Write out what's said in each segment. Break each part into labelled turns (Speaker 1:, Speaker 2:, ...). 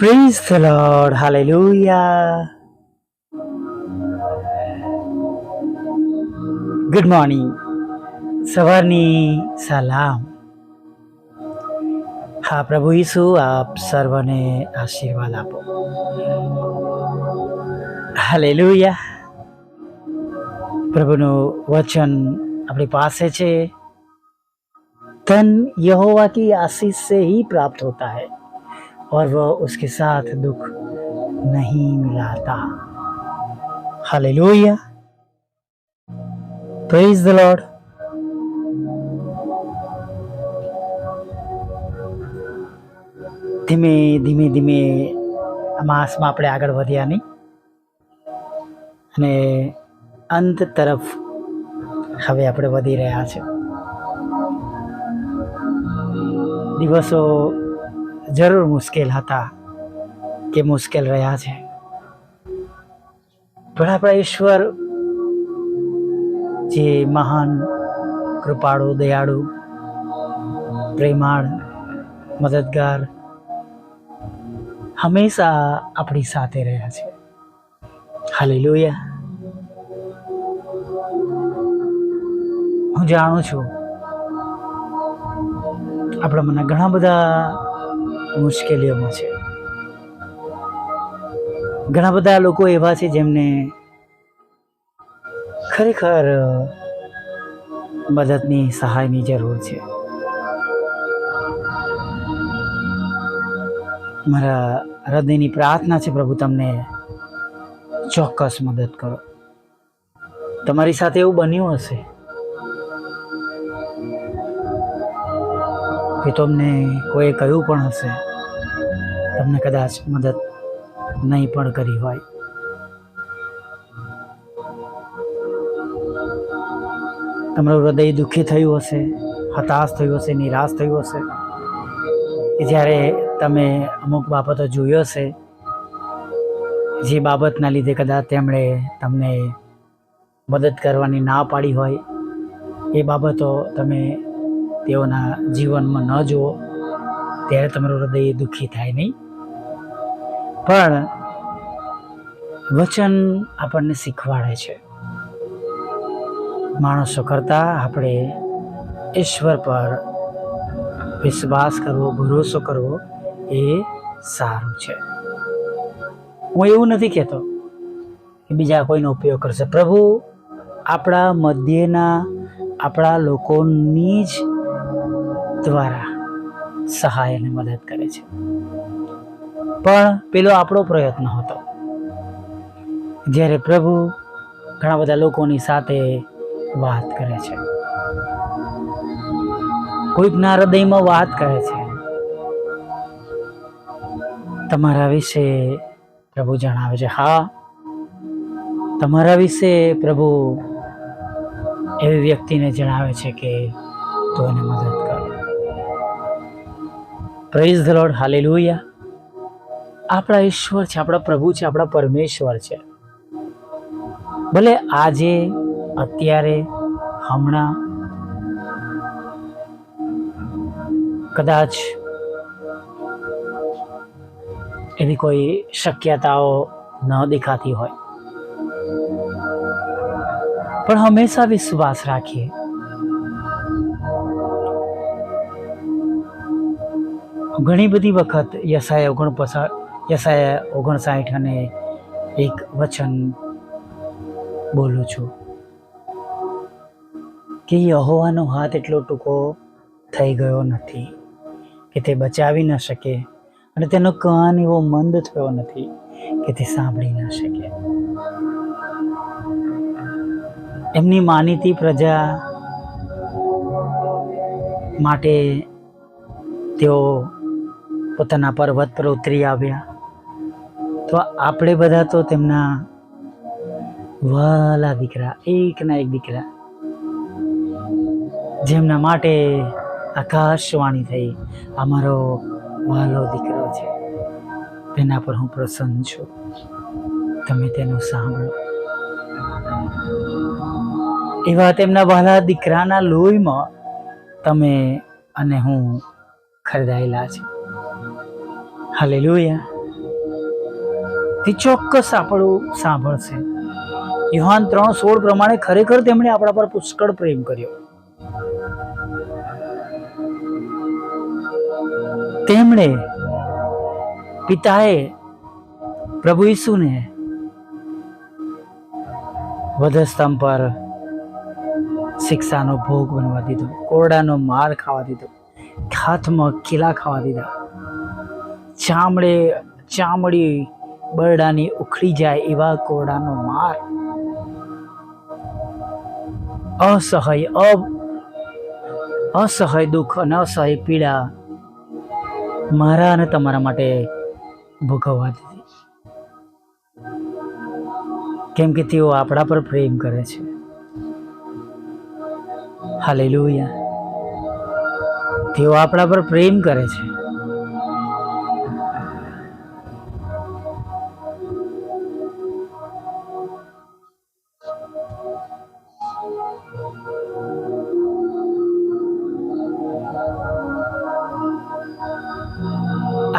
Speaker 1: Praise the Lord. Hallelujah. Good morning સવારની સલામ હા પ્રભુ ઈસુ આપ સર્વને આશીર્વાદ આપો હાલેલુયા પ્રભુનું વચન આપણી પાસે છે धन यहोवा की आशीष से ही प्राप्त होता है और वह उसके साथ दुख नहीं मिलाता हालेलुया प्रेज द लॉर्ड ધીમે ધીમે ધીમે આ માસમાં આપણે આગળ વધ્યા નહીં અને અંત તરફ હવે આપણે વધી રહ્યા છે દિવસો જરૂર મુશ્કેલ હતા કે મુશ્કેલ રહ્યા છે. પણ આપણા ઈશ્વર જે મહાન, કૃપાળુ, દયાળુ, પ્રેમાળ, મદદગાર હંમેશા આપણી સાથે રહ્યા છે. હાલેલુયા. હું જાણું છું, આપણા મને ઘણા બધા મુશ્કેલીઓમાં છે. ઘણા બધા લોકો એવા છે જેમને ખરેખર મદદની, સહાયની જરૂર છે. મારા હૃદયની પ્રાર્થના છે પ્રભુ તમને ચોક્કસ મદદ કરો. તમારી સાથે એવું બન્યું હશે કે તમને કોઈ કહ્યું પણ હશે. તમને કદાચ મદદ નહીં પણ કરી હોય. તમારું હૃદય દુઃખી થયું હશે, હતાશ થયું હશે, નિરાશ થયું હશે. કે જ્યારે તમે અમુક બાબતો જોઈ હશે, જે બાબતના લીધે કદાચ તેમણે તમને મદદ કરવાની ના પાડી હોય, એ બાબતો તમે તેઓના જીવનમાં ન જુઓ, ત્યારે તમારું હૃદય દુઃખી થાય નહીં. પણ વચન આપણને શીખવાડે છે. માણસો કરતાં આપણે ઈશ્વર પર વિશ્વાસ કરવો, ભરોસો કરવો એ સારું છે. હું એવું નથી કહેતો કે બીજા કોઈનો ઉપયોગ કરશે. પ્રભુ આપણા મધ્યના આપણા લોકોની જ દ્વારા સહાય અને મદદ કરે છે. પણ પેલો આપણો પ્રયત્ન હતો. જ્યારે પ્રભુ ઘણા બધા લોકોની સાથે વાત કરે છે. કોઈકના હૃદયમાં વાત કરે છે. તમારા વિશે પ્રભુ જણાવે છે, હા, તમારા વિશે પ્રભુ એવી વ્યક્તિને જણાવે છે કે તું એને મદદ કર. પ્રેઝ ધ લોર્ડ હાલે આપણા ઈશ્વર છે, આપણા પ્રભુ છે, આપણા પરમેશ્વર છે. ભલે આજે, અત્યારે, હમણાં, કદાચ એવી કોઈ શક્યતાઓ ન દેખાતી હોય. પણ હંમેશા વિશ્વાસ રાખીએ. ઘણી બધી વખત યશાય ઓગણપસા યશાય ઓગણસાઠ અને એક વચન બોલું છું. કે યહોવાનો હાથ એટલો ટૂંકો થઈ ગયો નથી કે તે બચાવી ન શકે અને તેનો કાન એવો મંદ થયો નથી કે તે સાંભળી ન શકે. એમની માનીતી પ્રજા માટે તેઓ પોતાના પર્વત પર ઉતરી આવ્યા. તો આપણે બધા તો તેમના વાલા દીકરા, એકના એક દીકરા, જેમના માટે આકાશવાણી થઈ. અમારો વાલો દીકરો છે. તેના પર હું પ્રસન્ન છું. તમે તેનું સાંભળો. એવા તેમના વાલા દીકરાના લોહીમાં તમે અને હું ખરીદાયેલા છે. હાલેલુયા. તે ચોક્કસ આપણું સાંભળશે. યુહાન ત્રણ સોળ પ્રમાણે ખરેખર તેમણે આપણા પર પુષ્કળ પ્રેમ કર્યો. તેમણે પિતાએ પ્રભુ ઈસુને વધસ્તંભ પર શિક્ષાનો ભોગ બનવા દીધો, કોરડાનો માર ખાવા દીધો હાથમાં ખીલા ખાવા દીધા. ચામડે ચામડી બરડાની ઉખડી જાય એવા કોરડાનો માર. અસહય અ અસહ્ય દુઃખ અને અસહય પીડા મારા અને તમારા માટે ભોગવવા દીધી. કેમ કે તેઓ આપણા પર પ્રેમ કરે છે. હાલેલુયા. તેઓ આપણા પર પ્રેમ કરે છે.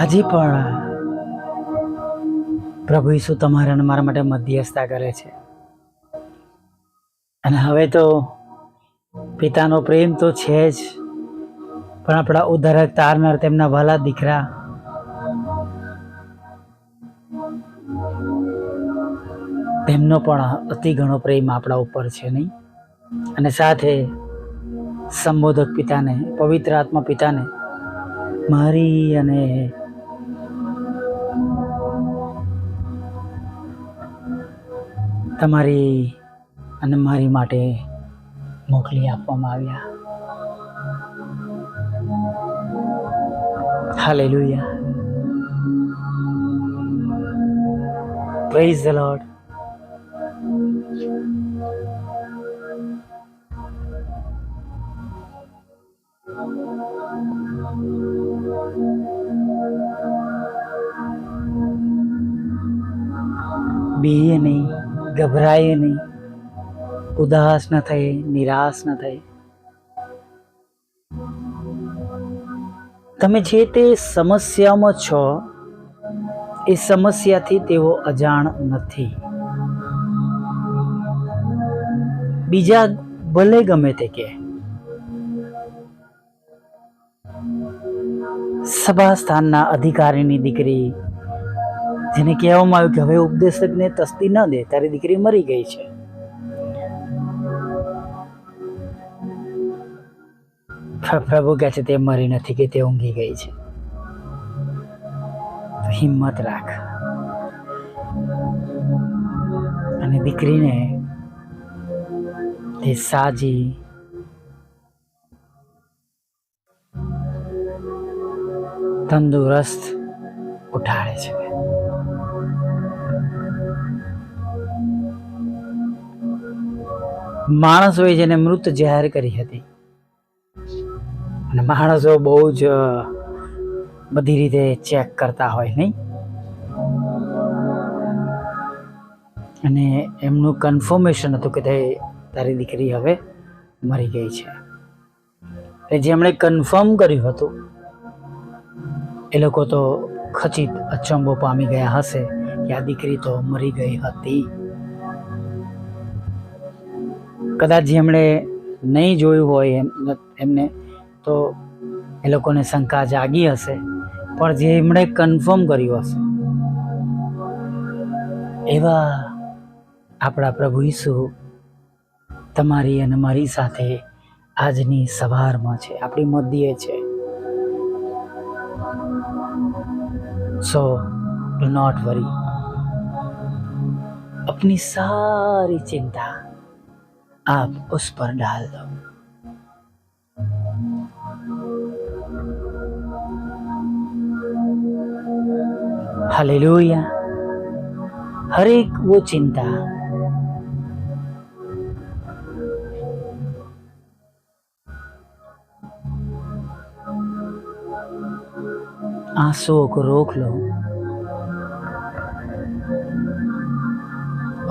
Speaker 1: આજે પણ પ્રભુ ઈસુ તમારા અને મારા માટે મધ્યસ્થતા કરે છે. અને હવે તો પિતાનો પ્રેમ તો છે જ, પણ આપણા ઉદ્ધારક તારનાર તેમના વાલા દીકરા તેમનો પણ અતિ ઘણો પ્રેમ આપણા ઉપર છે નહીં? અને સાથે સંબોધક પિતાને, પવિત્ર આત્મા પિતાને, મારી અને તમારી અને મારી માટે મોકલી આપવામાં આવ્યા. હાલેલુયા પ્રેઝ ધ લોર્ડ બીએ નહીં ગભરાઈએ નહીં. ઉદાસ ન થઈ, નિરાશ ન થઈ. તમે જે તે સમસ્યામાં છો, એ સમસ્યાથી તેઓ અજાણ નથી. બીજા ભલે ગમે તે કે સભા સ્થાનના અધિકારીની દીકરી જેને કહેવામાં આવ્યું કે હવે ઉપદેશકને તસ્તી ન દે, તારી દીકરી મરી ગઈ છે. પ્ર- પ્રભુ કહે છે, તે મરી નથી કે તે ઊંઘી ગઈ છે. હિંમત રાખ. અને દીકરીને તે સાજી તંદુરસ્ત ઉઠાડે છે. માણસોએ જેને મૃત જાહેર કરી હતી. અને માણસો બહુ જ બધી રીતે ચેક કરતા હોય, નહીં? અને એમનું કન્ફર્મેશન હતું કે તારી દીકરી હવે મરી ગઈ છે. એટલે જેમણે કન્ફર્મ કર્યું હતું, એ લોકો તો ખચિત અચંબો પામી ગયા હશે કે આ દીકરી તો મરી ગઈ હતી. કદાચ જેમણે નહીં જોયું હોય એમ એમને તો એ લોકોને શંકા જાગી હશે પણ જેમણે કન્ફર્મ કર્યું હશે એવા આપણા પ્રભુ ઈસુ તમારી અને મારી સાથે આજની સવારમાં છે આપણી મધ્યે છે સો डू नॉट वरी अपनी सारी चिंता आप उस पर डाल दो। हालेलुया। हर एक वो चिंता। आंसुओं को रोक लो।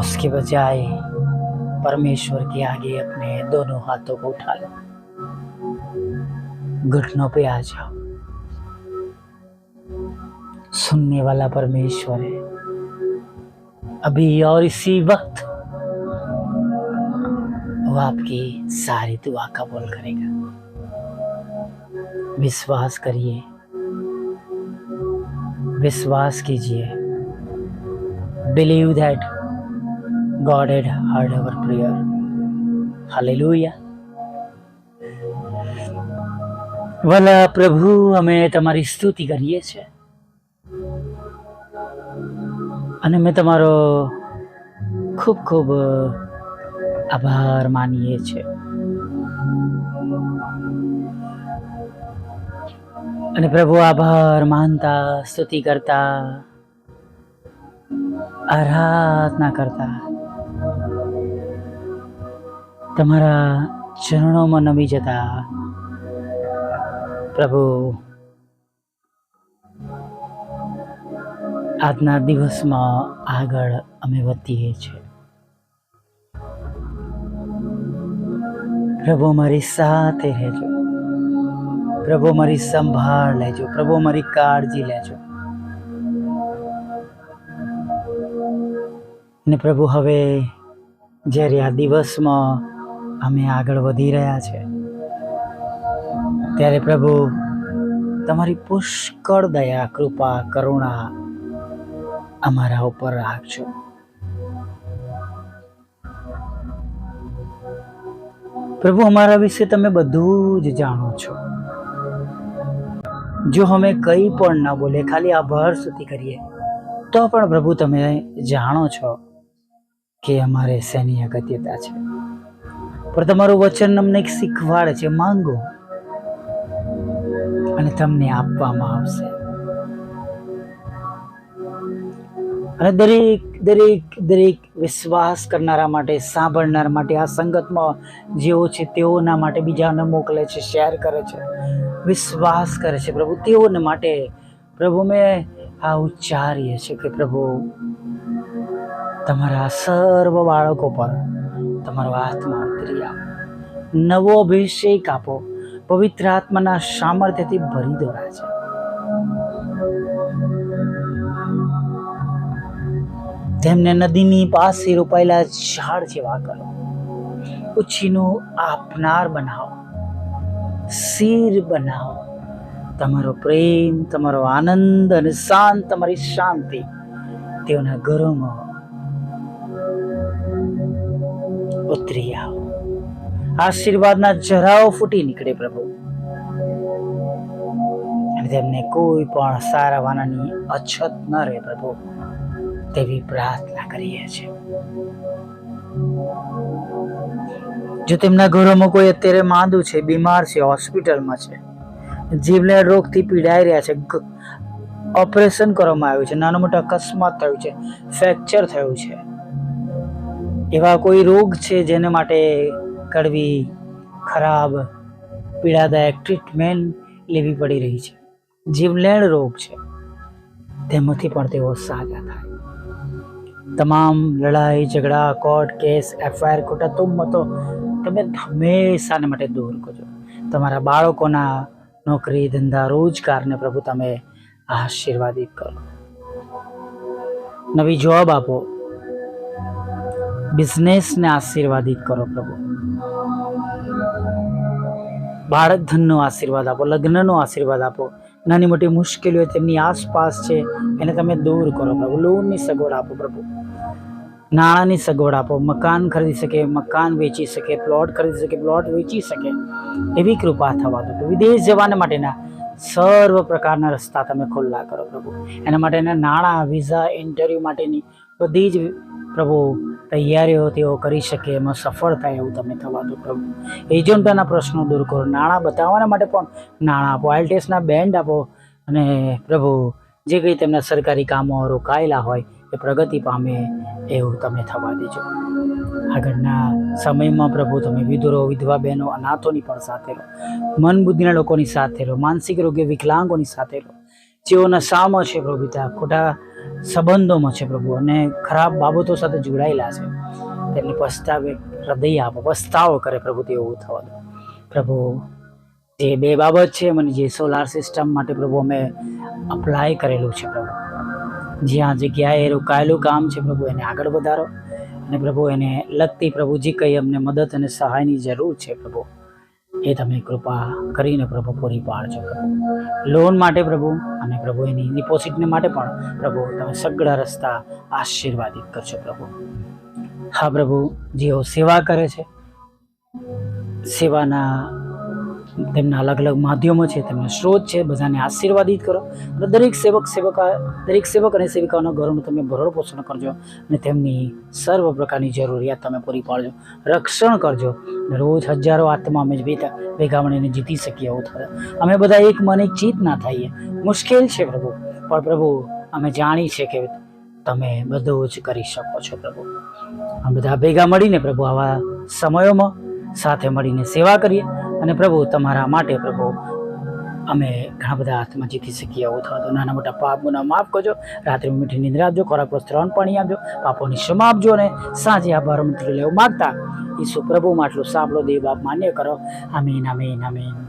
Speaker 1: उसके बजाय परमेश्वर के आगे अपने दोनों हाथों को उठा लो। घुटनों पे आ जाओ। सुनने वाला परमेश्वर है। अभी और इसी वक्त वो आपकी सारी दुआ कबूल करेगा। विश्वास करिए। विश्वास कीजिए। Believe that God had heard our prayer. Hallelujah વલા પ્રભુ, અમે તમારી સ્તુતિ કરીએ છીએ. અને મેં તમારો ખૂબ ખૂબ આભાર માનીએ છીએ. અને પ્રભુ, આભાર માનતા, સ્તુતિ કરતા, આરાધના કરતા તમારા ચરણોમાં નમી જતા પ્રભુ, આજના દિવસમાં આગળ અમે વધીએ છીએ. પ્રભુ મારી સાથે રહેજો. પ્રભુ મારી સંભાળ લેજો. પ્રભુ મારી કાળજી લેજો. ને પ્રભુ, હવે જ્યારે આ દિવસમાં અમે આગળ વધી રહ્યા છે. ત્યારે પ્રભુ, તમારી પુષ્કળ દયા, કૃપા, કરુણા અમારા ઉપર રાખજો. પ્રભુ, અમારા વિશે તમે બધું જ જાણો છો. જો અમે કંઈ પણ ન બોલે, ખાલી આભાર સુધી કરીએ, તો પણ પ્રભુ તમે જાણો છો કે અમારે શેની અગત્યતા છે. પણ તમારું વચન અમને એક શીખવાડે છે, માંગો. અને તમને આપવામાં આવશે. અને દરેક દરેક દરેક વિશ્વાસ કરનારા માટે, સાંભળનાર માટે, આ સંગતમાં જેઓ છે તેઓના માટે બીજાને મોકલે છે, શેર કરે છે, વિશ્વાસ કરે છે પ્રભુ. તેઓને માટે પ્રભુ મેં આ ઉચ્ચારીએ છે કે પ્રભુ, તમારા સર્વ બાળકો પર તમારો આત્મા ઉતરી આવો નવો અભિષેક આપો. પવિત્ર આત્માના સામર્થ્યથી ભરી દો રાજા તેમને નદીની પાસે રોપાયેલા ઝાડ જેવા કરો. ઉછીનું આપનાર બનાવો. શીર બનાવો. તમારો પ્રેમ, તમારો આનંદ અને શાંત, તમારી શાંતિ તેઓના ઘરોમાં ઉતરી આવો આશીર્વાદના જરાઓ ફૂટી નીકળે પ્રભુ. અને તેમને કોઈ પણ સારા વાનાની અછત ન રહે પ્રભુ. તેવી પ્રાર્થના કરીએ છીએ. જો તેમના ઘરોમાં કોઈ અત્યારે માંદું છે, બીમાર છે, હોસ્પિટલમાં છે જીવલેણ રોગથી પીડાઈ રહ્યા છે ઓપરેશન કરવામાં આવ્યું છે, નાનો મોટો અકસ્માત થયું છે, ફ્રેક્ચર થયું છે એવા કોઈ રોગ છે જેને માટે કડવી, ખરાબ, પીડાદાયક ટ્રીટમેન્ટ લેવી પડી રહી છે? જીવલેણ રોગ છે. તેમાંથી પણ તેઓ સાજા થાય. તમામ લડાઈ, ઝઘડા કોર્ટ કેસ એફઆઈઆર ખોટા તુમતો તમે હંમેશાને માટે દૂર કરજો. તમારા બાળકોના નોકરી, ધંધા, રોજગારને પ્રભુ તમે આશીર્વાદિત કરો. નવી જોબ આપો. બિઝનેસને આશીર્વાદિત કરો પ્રભુ. બાળક ધનનો આશીર્વાદ આપો, લગ્નનો આશીર્વાદ આપો. નાની મોટી મુશ્કેલીઓ તેમની આસપાસ છે, એને તમે દૂર કરો પ્રભુ. લોનની સગવડ આપો પ્રભુ. નાણાંની સગવડ આપો, મકાન ખરીદી શકે, મકાન વેચી શકે, પ્લોટ ખરીદી શકે, પ્લોટ વેચી શકે. એવી કૃપા થવા દો વિદેશ જવાને માટેના સર્વ પ્રકારના રસ્તા તમે ખુલ્લા કરો પ્રભુ. એના માટેના નાણાં, વિઝા, ઇન્ટરવ્યૂ માટેની બધી જ પ્રભુ તૈયારીઓ તેઓ કરી શકે, એમાં સફળ થાય એવું તમે થવા દો પ્રભુ એજન્ટોના પ્રશ્નો દૂર કરો, નાણાં બતાવવાના માટે પણ નાણાં આપો આઈલટેસના બેન્ડ આપો અને પ્રભુ, જે કંઈ તેમના સરકારી કામો રોકાયેલા હોય એ પ્રગતિ પામે એવું તમે થવા દેજો. આગળના સમયમાં પ્રભુ, તમે વિધુરો, વિધવા બહેનો, અનાથોની પણ સાથે રહો. મન બુદ્ધિના લોકોની સાથે રહો, માનસિક રોગ્ય વિકલાંગોની સાથે રહો. જેઓના નશામાં છે પ્રભુ ખોટા સંબંધોમાં છે પ્રભુ અને ખરાબ બાબતો સાથે જોડાયેલા છે. તેમને પસ્તાવે, હૃદય આપો, પસ્તાવો કરે પ્રભુ તેવું થવા દો. પ્રભુ, જે બે બાબત છે મને જે સોલાર સિસ્ટમ માટે પ્રભુ અમે અપ્લાય કરેલું છે પ્રભુ. જ્યાં જગ્યાએ રોકાયેલું કામ છે પ્રભુ, એને આગળ વધારો અને પ્રભુ એને લગતી પ્રભુ જે કંઈ અમને મદદ અને સહાયની જરૂર છે પ્રભુ. એ તમે કૃપા કરીને પ્રભુ પૂરી પાડજો પ્રભુ. લોન માટે પ્રભુ અને પ્રભુ એની ડિપોઝિટને માટે પણ પ્રભુ તમે સગળા રસ્તા આશીર્વાદિત કરશો પ્રભુ. હા પ્રભુ, જેઓ સેવા કરે છે, સેવાના તેમના અલગ અલગ માધ્યમો છે, તેમના સ્ત્રોત છે, બધાને આશીર્વાદિત કરો. અને દરેક સેવક, સેવકા, દરેક સેવક અને સેવિકાઓના ઘરોનું તમે ભરણ પોષણ કરજો અને તેમની સર્વ પ્રકારની જરૂરિયાત તમે પૂરી પાડજો. રક્ષણ કરજો. રોજ હજારો આત્મા અમે ભેગા ભેગા મળીને જીતી શકીએ એવું થાય. અમે બધા એક મન ચિત ના થઈએ. મુશ્કેલ છે પ્રભુ. પણ પ્રભુ, અમે જાણી છે કે તમે બધું જ કરી શકો છો પ્રભુ. અમે બધા ભેગા મળીને પ્રભુ આવા સમયોમાં સાથે મળીને સેવા કરીએ. અને પ્રભુ, તમારા માટે પ્રભુ, અમે ઘણા બધા હાથમાં જીતી શકીએ એવું તો નાના મોટા પાપ ગુના માફ કરજો. રાત્રે મીઠી નિંદ્રા આપજો ખોરાક વસ્ત્ર અન્ન પાણી આપજો, પાપોની ક્ષમા આપજો અને સાંજે આ બાર મંત્ર લેવું માગતા. ઈસુ પ્રભુમાં આટલું સાંભળો, દેવ બાપ માન્ય કરો. આમીન આમીન આમીન.